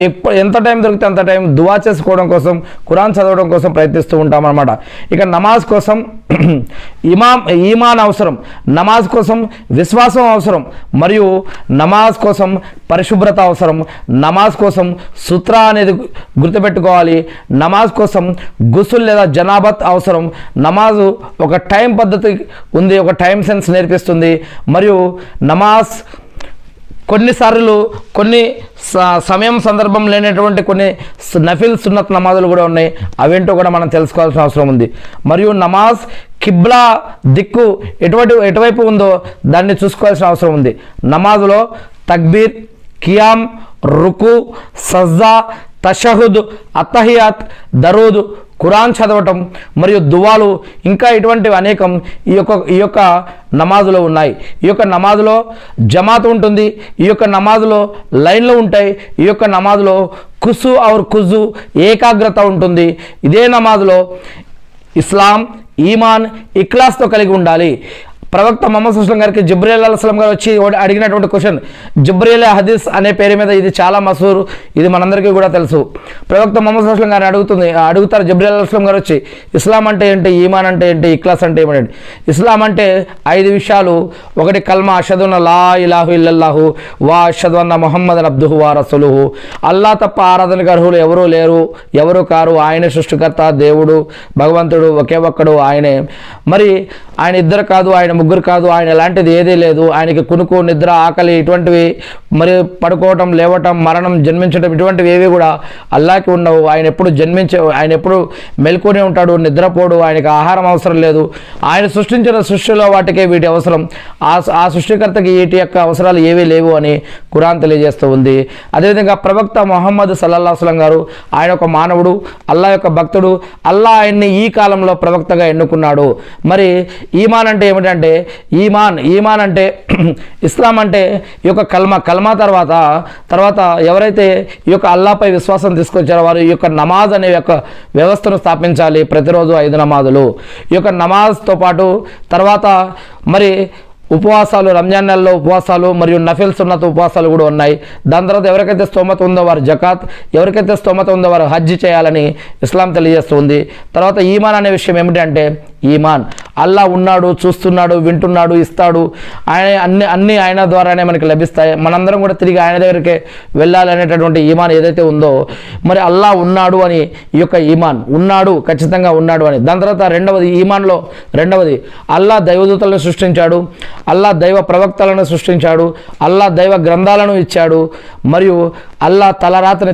ఎప్పుడు ఎంత టైం దొరికితే అంత టైం దువా చేసుకోవడం కోసం కురాన్ చదవడం కోసం ప్రయత్నిస్తూ ఉంటాం అనమాట ఇక నమాజ్ కోసం ఇమాం ఈమాన్ అవసరం నమాజ్ కోసం విశ్వాసం అవసరం మరియు నమాజ్ కోసం పరిశుభ్రత అవసరం. నమాజ్ కోసం సుత్ర అనేది గుర్తుపెట్టుకోవాలి. నమాజ్ కోసం గుసుల్ లేదా జనాబత్ అవసరం. నమాజు ఒక టైం పద్ధతి ఉంది ఒక టైం సెన్స్ నేర్పిస్తుంది. మరియు నమాజ్ కొన్నిసార్లు కొన్ని స- సమయం సందర్భం లేనటువంటి కొన్ని నఫిల్ సున్నత్ నమాజులు కూడా ఉన్నాయి. అవేంటో కూడా మనం తెలుసుకోవాల్సిన అవసరం ఉంది. మరియు నమాజ్ కిబ్లా దిక్కు ఎటువంటి ఎటువైపు ఉందో దాన్ని చూసుకోవాల్సిన అవసరం ఉంది. నమాజులో తక్బీర్ కియామ్ రుకు సజ్జా తషహుద్ అత్తహియాత్ దరూద్ ఖురాన్ చదవటం మరియు దువాలు ఇంకా ఇటువంటివి అనేకం ఈ యొక్క ఈ యొక్క నమాజులో ఉన్నాయి. ఈ యొక్క నమాజులో జమాత్ ఉంటుంది ఈ యొక్క నమాజులో లైన్లు ఉంటాయి ఈ యొక్క నమాజులో కుసు ఔర్ కుజు ఏకాగ్రత ఉంటుంది. ఇదే నమాజులో ఇస్లాం ఈమాన్ ఇక్లాస్తో కలిగి ఉండాలి. ప్రవక్త మొహమ్మద్ సుస్లం గారికి జిబ్రియల్ అల్స్లం గారు వచ్చి అడిగినటువంటి క్వశ్చన్. జిబ్రియల్ హదీస్ అనే పేరు మీద ఇది చాలా మసూరు. ఇది మనందరికీ కూడా తెలుసు. ప్రవక్త మొహమ్మద్ సుస్లం గారిని అడుగుతుంది అడుగుతారు జిబ్రియల్ అల్స్లం గారు వచ్చి ఇస్లాం అంటే ఏంటి? ఈమాన్ అంటే ఏంటి? ఇక్లాస్ అంటే ఏమిటి ఇస్లాం అంటే ఐదు విషయాలు. ఒకటి కల్మా అషదున్న లా ఇలాహు ఇల్లల్లాహు వా అషదు అన్న మొహమ్మద్ అబ్దుహు వా రసులుహు. అల్లా తప్ప ఆరాధనకు అర్హులు ఎవరూ లేరు ఎవరు కారు. ఆయనే సృష్టికర్త దేవుడు భగవంతుడు ఒకే ఒక్కడు ఆయనే. మరి ఆయన ఇద్దరు కాదు ఆయన ముగ్గురు కాదు ఆయన ఎలాంటిది ఏదీ లేదు. ఆయనకి కునుకు నిద్ర ఆకలి ఇటువంటివి మరి పడుకోవటం లేవటం మరణం జన్మించడం ఇటువంటివి ఏవి కూడా అల్లాకి ఉండవు. ఆయన ఎప్పుడు జన్మించే ఆయన ఎప్పుడు మెలుకొని ఉంటాడు నిద్రపోడు ఆయనకి ఆహారం అవసరం లేదు. ఆయన సృష్టించిన సృష్టిలో వాటికే వీటి అవసరం. ఆ ఆ సృష్టికర్తకి వీటి యొక్క అవసరాలు ఏవీ లేవు అని కురాన్ తెలియజేస్తూ ఉంది. అదేవిధంగా ప్రవక్త మొహమ్మద్ సల్లల్లా గారు ఆయన ఒక మానవుడు అల్లా యొక్క భక్తుడు. అల్లా ఆయన్ని ఈ కాలంలో ప్రవక్తగా ఎన్నుకున్నాడు. మరి ఈమాన్ అంటే ఏమిటంటే ఈమాన్ ఈమాన్ అంటే ఇస్లాం అంటే ఈ యొక్క కల్మా కల్మా తర్వాత తర్వాత ఎవరైతే ఈ యొక్క అల్లాపై విశ్వాసం తీసుకొచ్చారో వారు ఈ యొక్క నమాజ్ అనే యొక్క వ్యవస్థను స్థాపించాలి ప్రతిరోజు ఐదు నమాజులు. ఈ యొక్క నమాజ్తో పాటు తర్వాత మరి ఉపవాసాలు రంజాన్ నెలలో ఉపవాసాలు మరియు నఫిల్ సున్నత ఉపవాసాలు కూడా ఉన్నాయి. దాని తర్వాత ఎవరికైతే స్తోమత ఉందో వారు జకాత్ ఎవరికైతే స్తోమత ఉందో వారు హజ్ చేయాలని ఇస్లాం తెలియజేస్తుంది. తర్వాత ఈమాన్ అనే విషయం ఏమిటంటే ఈమాన్. అల్లా ఉన్నాడు చూస్తున్నాడు వింటున్నాడు ఇస్తాడు. ఆయన అన్ని అన్ని ఆయన ద్వారానే మనకి లభిస్తాయి. మనందరం కూడా తిరిగి ఆయన దగ్గరికి వెళ్ళాలి అనేటటువంటి ఈమాన్ ఏదైతే ఉందో మరి అల్లా ఉన్నాడు అని ఈ యొక్క ఈమాన్. ఉన్నాడు ఖచ్చితంగా ఉన్నాడు అని. దాని తర్వాత రెండవది ఈమాన్లో రెండవది అల్లా దైవదూతలను సృష్టించాడు అల్లా దైవ ప్రవక్తలను సృష్టించాడు అల్లా దైవ గ్రంథాలను ఇచ్చాడు మరియు అల్లా తలరాతని